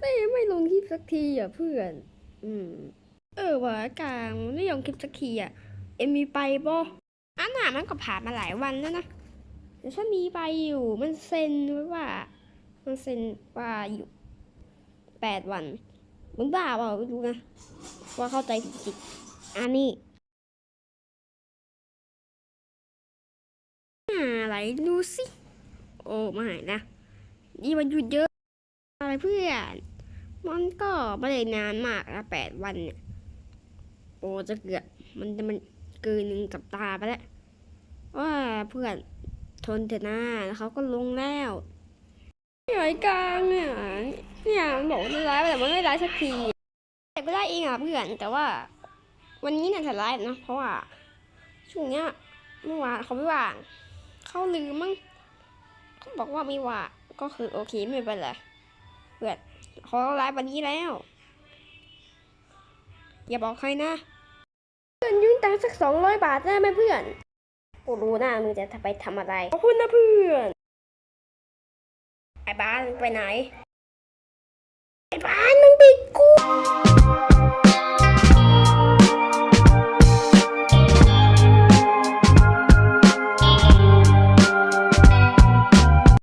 แต่ไม่ลงคลิปสักทีอะเพื่อน อืม เออว่ากลางไม่ลงคลิปสักทีอะ เอ็มมีไปบ่อันน่ะมันก็ผ่านมาหลายวันแล้วนะแต่ฉันมีไปอยู่ มันเซ็นไว้ว่า มันเซ็นว่าอยู่แปดวันมึงบ้าเปล่าไม่รู้นะ ว่าเข้าใจผิดจิตอันนี้อะไรดูสิ โอ้ไม่นะนี่มันหยุดเยอะ เพื่อนมันก็ไม่ได้นานมากนะแปดวันเนี่ยโอจะเกือบมันจะมันเกินหนึ่งสัปดาไปแล้วว่าเพื่อนทนเถอะนะแล้วเขาก็ลงแล้วไอ้กลางเนี่ยเนี่ยมันบอกว่าจะไลฟ์แต่มันไม่ไลฟ์สักทีแต่ก็ได้เองอะเพื่อนแต่ว่า วันนี้เนี่ยจะไลฟ์นะเพราะว่าช่วงเนี้ยเมื่อวานเขาไม่ว่างเขาลืมมั้งเขาบอกว่าไม่ว่างก็คือโอเคไม่เป็นไร เพื่อนเขาไลฟ์วันนี้แล้ว อย่าบอกใครนะ เพื่อนยืมตังค์สักสองร้อยบาทได้ไหมเพื่อน กูรู้นะมึงจะไปทำอะไร ขอบคุณนะเพื่อน ไอ้บ้านไปไหน